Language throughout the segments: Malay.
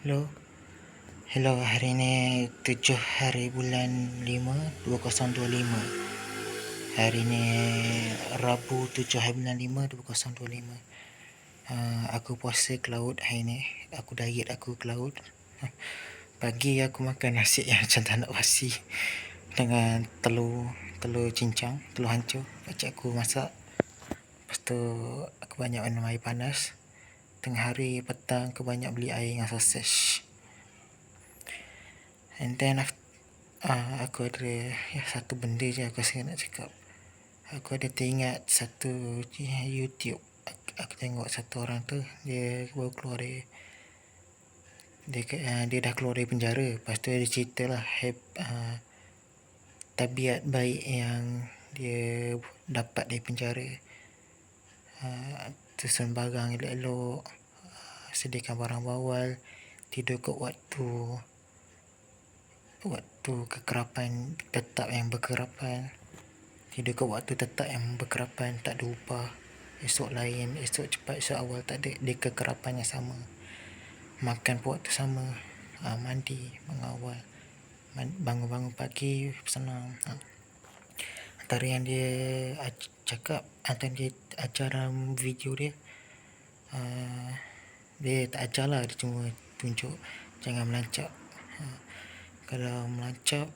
Hello. Hello, hari ni 7 hari bulan 5 2025. Hari ni Rabu 7 hari bulan 5 2025. Uh, aku puasa ke laut hari ni. Aku diet aku ke laut. Pagi aku makan nasi yang macam tak nak basi. Dengan telur, telur cincang, telur hancur. Pakcik aku masak. Lepas tu aku banyak minum air panas tengah hari petang aku banyak beli air dengan sausage. And then uh, aku ada ya, satu benda je aku rasa nak cakap. Aku ada teringat satu YouTube. Aku, aku tengok satu orang tu dia baru keluar dari dia, uh, dia dah keluar dari penjara. Lepas tu dia cerita lah uh, tabiat baik yang dia dapat dari penjara. Uh, tersun barang elok-elok ah, sediakan barang bawal tidur kat waktu waktu kekerapan tetap yang berkerapan tidur kat waktu tetap yang berkerapan tak ada upah esok lain esok cepat esok awal tak ada dia kekerapan yang sama makan pun waktu sama uh, mandi mengawal bangun-bangun pagi senang uh. antara yang dia cakap antara dia ajar dalam video dia uh, dia tak ajar lah dia cuma tunjuk jangan melancap uh, kalau melancap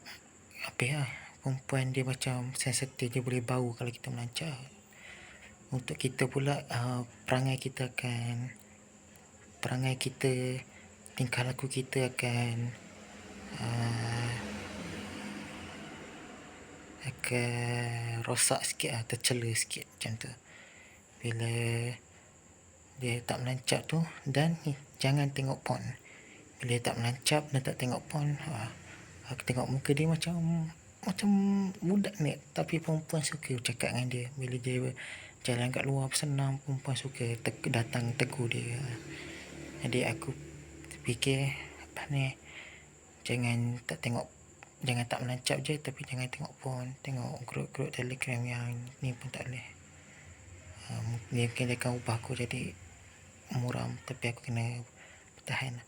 apa ya perempuan dia macam sensitif dia boleh bau kalau kita melancap untuk kita pula uh, perangai kita akan perangai kita tingkah laku kita akan uh, akan rosak sikit lah, tercela sikit macam tu. Bila dia tak melancap tu dan jangan tengok pon. Bila dia tak melancap dan tak tengok pon ha, aku tengok muka dia macam macam budak ni. Tapi perempuan suka cakap dengan dia. Bila dia jalan kat luar senang perempuan suka te- datang tegur dia. Jadi aku fikir apa ni? Jangan tak tengok jangan tak melancap je tapi jangan tengok pon tengok grup-grup telegram yang ni pun tak boleh. Uh, mungkin dia akan ubah aku jadi muram tapi aku kena bertahan.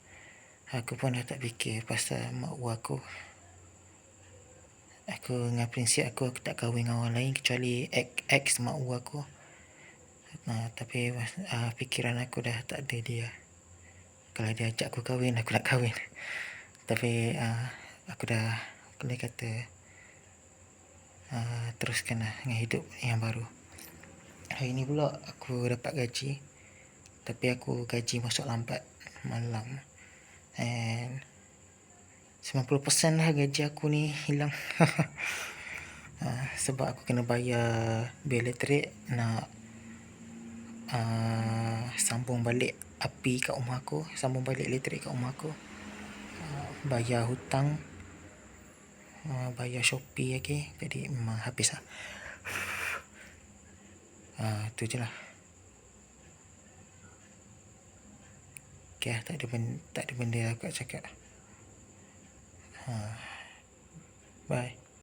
Aku pun dah tak fikir pasal mak uwa aku. Aku dengan prinsip aku aku tak kahwin dengan orang lain kecuali ex, mak uwa aku. Nah, tapi uh, fikiran aku dah tak ada dia. Kalau dia ajak aku kahwin aku nak kahwin. Tapi uh, aku dah boleh kata uh, teruskan lah dengan hidup yang baru. Hari ni pula aku dapat gaji tapi aku gaji masuk lambat malam. And 90% lah gaji aku ni hilang. Uh, sebab aku kena bayar bil elektrik nak uh, sambung balik api kat rumah aku sambung balik elektrik kat rumah aku. Uh, bayar hutang uh, bayar Shopee lagi jadi memang habis lah uh, tu je lah Okay, tak ada benda, tak ada benda aku cakap. Ha. Bye.